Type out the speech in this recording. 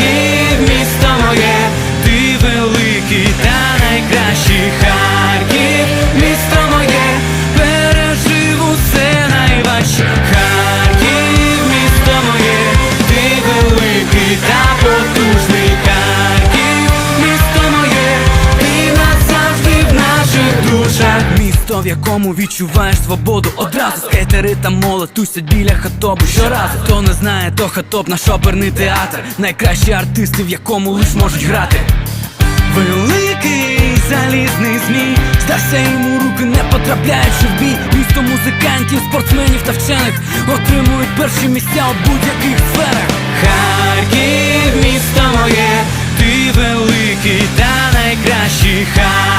Харків, місто моє, ти великий та найкращий Харків, місто моє, пережив усе найважче. Харків, місто моє, ти великий та потужний Харків, місто моє, ти назавжди в наших душах місто, в якому відчуваєш свободу? Одразу скейтери та молодь тусять біля хатобу Щоразу. Хто не знає, то хатоп наш оперний театр. Найкращі артисти, в якому лиш можуть грати. Великий залізний змій. Здався йому руки, не потрапляючи в бій. Місто музикантів, спортсменів та вчених Отримують перші місця у будь-яких сферах. Харків, місто моє, ти великий та найкращий Харків